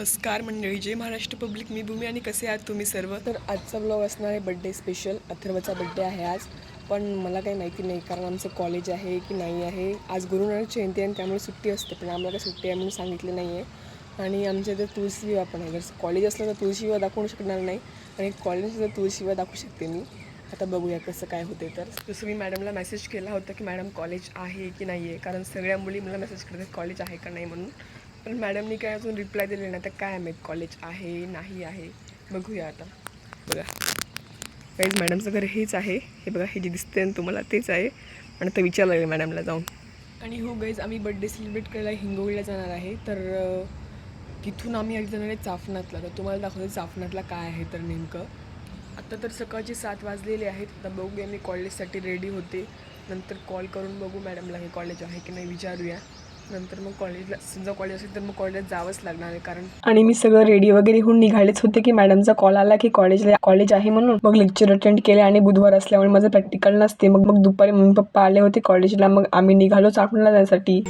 नमस्कार मंडळी जय महाराष्ट्र पब्लिक मी भूमी आणि कसे आहात तुम्ही सर्व? तर आजचा ब्लॉग असणार आहे बड्डे स्पेशल अथर्वचा बड्डे आहे आज. पण मला काही माहिती नाही कारण आमचं कॉलेज आहे की नाही आहे. आज गुरुनानक जयंती आहे आणि त्यामुळे सुट्टी असते पण आम्हाला काही सुट्टी आहे म्हणून सांगितलं नाही आहे आणि आमच्या इथं तुळशी विवाह पण आहे. जर कॉलेज असलं तर तुळशी विवाह दाखवू शकणार नाही. आणि कॉलेज असलं तर तुळशी विवाह दाखवू शकते मी. आता बघूया कसं काय होते तर. जसं मी मॅडमला मेसेज केला होता की मॅडम कॉलेज आहे की नाही आहे कारण सगळ्या मुली मला मेसेज करतात कॉलेज आहे का नाही म्हणून. पण मॅडमनी काय अजून रिप्लाय दिले नाही तर काय माहीत कॉलेज आहे नाही आहे? बघूया आता. बघा. काहीच मॅडमचं घर हेच आहे. हे बघा हे जे दिसते ना तुम्हाला तेच आहे. आणि आता विचारलं लागेल मॅडमला जाऊन. आणि हो गाईज आम्ही बड्डे सेलिब्रेट करायला हिंगोळीला जाणार आहे. तर तिथून आम्ही आधी जाणार आहे चाफणातला तर तुम्हाला दाखवते चाफनातला काय आहे तर नेमकं. आत्ता तर सकाळचे सात वाजलेले आहेत. आता बघूया मी कॉलेजसाठी रेडी होते. नंतर कॉल करून बघू मॅडमला हे कॉलेज आहे की नाही विचारूया. नंतर मग कॉलेजला समजा कॉलेज असेल तर मग कॉलेजला जावंच लागणार आहे कारण आणि मी सगळं रेडी वगैरे होऊन निघालेच होते की मॅडमचा कॉल आला की कॉलेजला कॉलेज आहे म्हणून मग लेक्चर अटेंड केले आणि बुधवार असल्यामुळे माझं प्रॅक्टिकल नसते. मग मग दुपारी मम्मी पप्पा आले होते कॉलेजला मग आम्ही निघालो चाकणला जाण्यासाठी.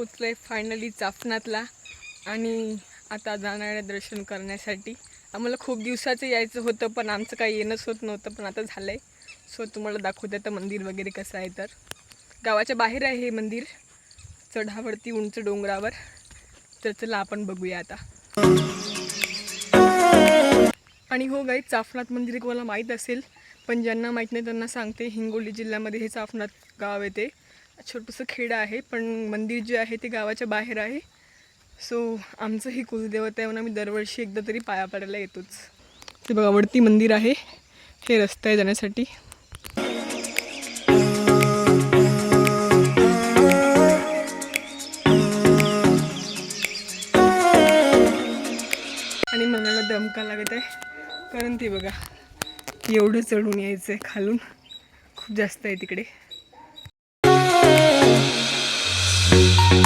आम्ही पोचलोय फायनली चाफनातला आणि आता जाणार दर्शन करण्यासाठी. आम्हाला खूप दिवसाचं यायचं होतं पण आमचं काही येणंच होत नव्हतं पण आता झालं आहे सो तुम्हाला दाखवते आता मंदिर वगैरे कसं आहे तर. गावाच्या बाहेर आहे हे मंदिर. चढावरती उंच डोंगरावर. तर चला आपण बघूया आता. आणि हो गाई चाफनाथ मंदिर कोणाला माहीत असेल पण ज्यांना माहीत नाही त्यांना सांगते हिंगोली जिल्ह्यामध्ये हे चाफनाथ गाव येते छोटंसं खेडं आहे पण मंदिर जे आहे ते गावाच्या बाहेर आहे. सो आमचं ही कुलदेवत आहे म्हणून आम्ही दरवर्षी एकदा तरी पाया पडायला येतोच. ते बघा वरती मंदिर आहे. हे रस्ता आहे जाण्यासाठी. आणि मनाला दमका लागत आहे. कारण ते बघा एवढं चढून यायचं आहे खालून. खूप जास्त आहे तिकडे. आणि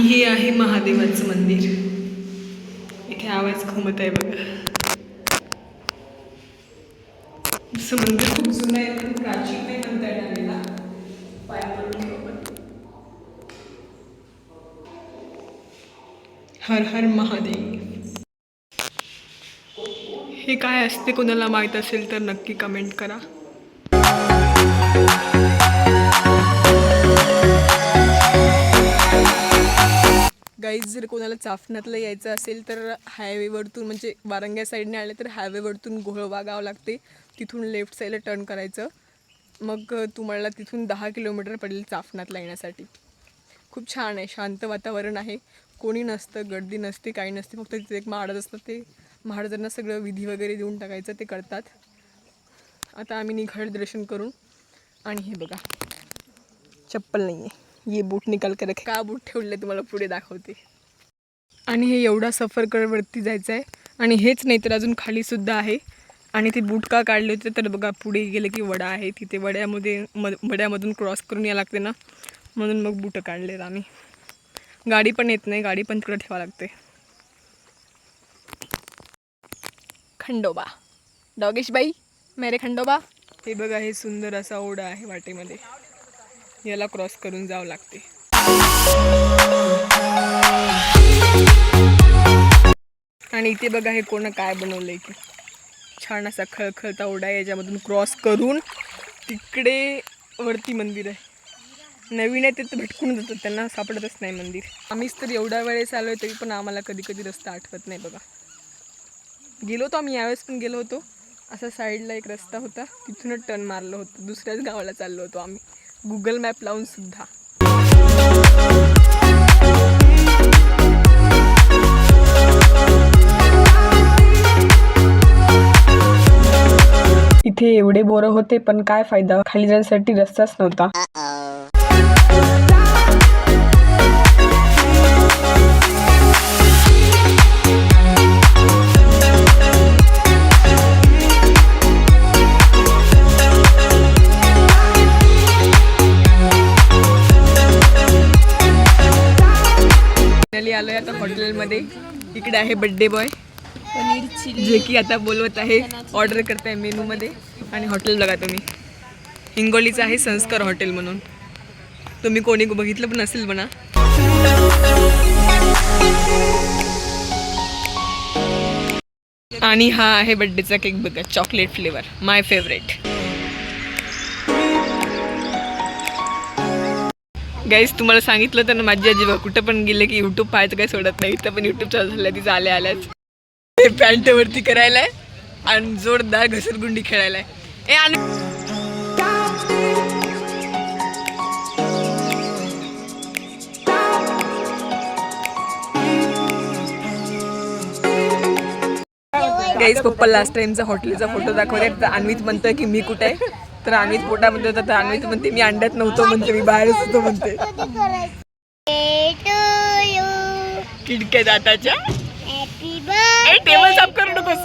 हे आहे महादेवाचं मंदिर. इथे आवाज घुमत आहे बघा. असं मंदिर खूप जुनं आहे पण प्राचीन नाही म्हणता येणार याला. पडून हर हर महादेव. हे काय असते कोणाला माहीत असेल तर नक्की कमेंट करा. गाईज जर कोणाला चाफण्यातलं यायचं असेल तर हायवेवरतून म्हणजे वारंग्या साईडने आले तर हायवेवरतून घोळवा गाव लागते. तिथून लेफ्ट साईडला टर्न करायचं. मग तुम्हाला तिथून दहा किलोमीटर पडेल चाफण्यातला येण्यासाठी. खूप छान आहे शांत वातावरण आहे. कोणी नसतं गर्दी नसते काही नसते फक्त तिथे एक माडत असतं ते महाराजांना सगळं विधी वगैरे देऊन टाकायचं ते करतात. आता आम्ही निघाल दर्शन करून आणि हे बघा चप्पल नाही आहे ये बूट निकाल कर रखे. का बूट ठेवले तुम्हाला? पुढे दाखवते. आणि हे एवढा सफर कर वरती जायचं आहे आणि हेच नाही तर अजून खाली सुद्धा आहे. आणि ते बूट का काढले होते तर बघा पुढे गेले की वडा आहे. तिथे वड्यामध्ये म वड्यामधून क्रॉस करून या लागते ना. म्हणून मग बूट काढलेत आम्ही. गाडी पण येत नाही. गाडी पण तिकडे ठेवा लागते. खंडोबा. डॉगेश बाई मेरे खंडोबा. हे बघा हे सुंदर असा ओढा आहे वाटेमध्ये. याला क्रॉस करून जावं लागते. आणि इथे बघा हे कोण काय बनवलंय की छान असा खळखळता ओढा आहे याच्यामधून क्रॉस करून. तिकडे वरती मंदिर आहे. नवीन आहे ते तर भटकून जातात त्यांना सापडतच नाही मंदिर. आम्हीच तर एवढ्या वेळेस आलो आहे तरी पण आम्हाला कधी कधी रस्ता आठवत नाही बघा. गेलो होतो आम्ही यावेळेस पण गेलो होतो. असा साईडला एक रस्ता होता. तिथूनच टर्न मारलं होतं. दुसऱ्याच गावाला चाललो होतो आम्ही. गुगल मॅप लावून सुद्धा. इथे एवढे बोरं होते पण काय फायदा? खाली जाण्यासाठी रस्ताच नव्हता. हॉटेलमध्ये इकडे आहे बड्डे बॉय पनीर चिली. जे की आता बोलवत आहे ऑर्डर करताय मेनूमध्ये आणि हॉटेल बघा तुम्ही. हिंगोलीचं आहे संस्कार हॉटेल म्हणून. तुम्ही कोणी बघितलं पण नसेल म्हणा. आणि हा आहे बड्डेचा केक बघा chocolate flavour my favourite guys तुम्हाला सांगितलं तर माझी आजीबा कुठं पण गेले की युट्यूब पाहायचं काही सोडत नाही. इथं पण युट्यूब चालू झालं तिचं आल्या आल्याच ते पॅन्ट वरती करायलाय आणि जोरदार घसरगुंडी खेळायलाय. ए आणि गाईज पप्पा लास्ट टाइमचा हॉटेलचा फोटो दाखवले तर अन्वित म्हणतोय की मी कुठे आहे? तर अन्वित पोटामध्ये होता तर अन्वित म्हणते मी अंड्यात नव्हतो म्हणते मी बाहेरच होतो म्हणते. किडक्या दाताच्या? टेबल साफ करू नकोस.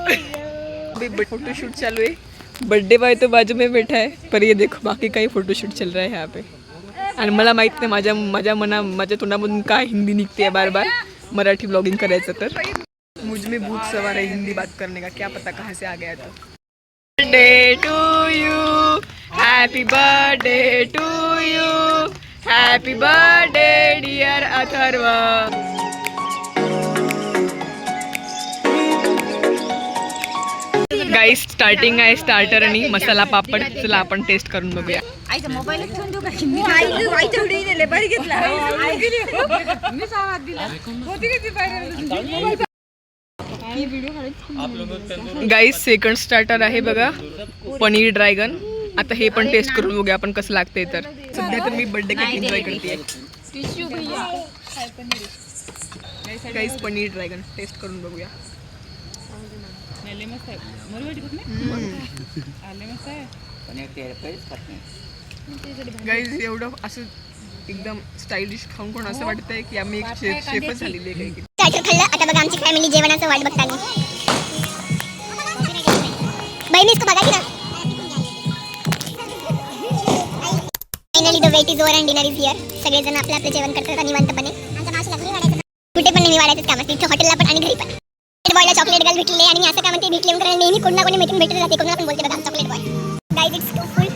फोटोशूट चालू आहे. बर्थडे बॉय तो बाजू में बैठा है पर ये देखो बाकी काही फोटोशूट चल रहा है यहाँ पे. आणि मला माहीत नाही माझ्या माझ्या मना माझ्या तोंडामधून काय हिंदी निघते बार बार मराठी ब्लॉगिंग करायचं तर. मुझ में भूत सवार आहे हिंदी बात करने का? क्या पता कहाँ से आ गया तो. Birthday to you happy birthday to you happy birthday dear Atharva guys starting आहे स्टार्टर आणि मसाला पापड. चला आपण टेस्ट करून बघूया. गाईस सेकंड स्टार्टर आहे बघा. पनीर ड्रॅगन. आता हे पण टेस्ट करून बघूया आपण कसं लागतंय तर. सध्या तर मी बर्थडे केक एन्जॉय करते गाईस पनीर ड्रॅगन टेस्ट करून बघूया. गाईज एवढं असं एकदम स्टायलिश खाऊन कोण असं वाटतंय की आम्ही एक शेफ शेफच झालेली आहे काही काय खाल्लं? आता बघा आमची फॅमिली जेवणाचं वाट बघताली बाई मी इसको बघा की ना? Finally the wait is over and dinner is here सगळेजण आपलं आपलं जेवण करतात आणि निवांतपणे. कुठे पण नेहमी वाढायचं काम असते. इथं हॉटेलला पण आणि घरी पण. बॉयला चॉकलेट गर्ल भेटले आणि असं काय म्हणते भेटले कारण नेहमी कोणा कोणी भेटून भेटत राहते कोणाला पण बोलते बघा chocolate boy guys it's too full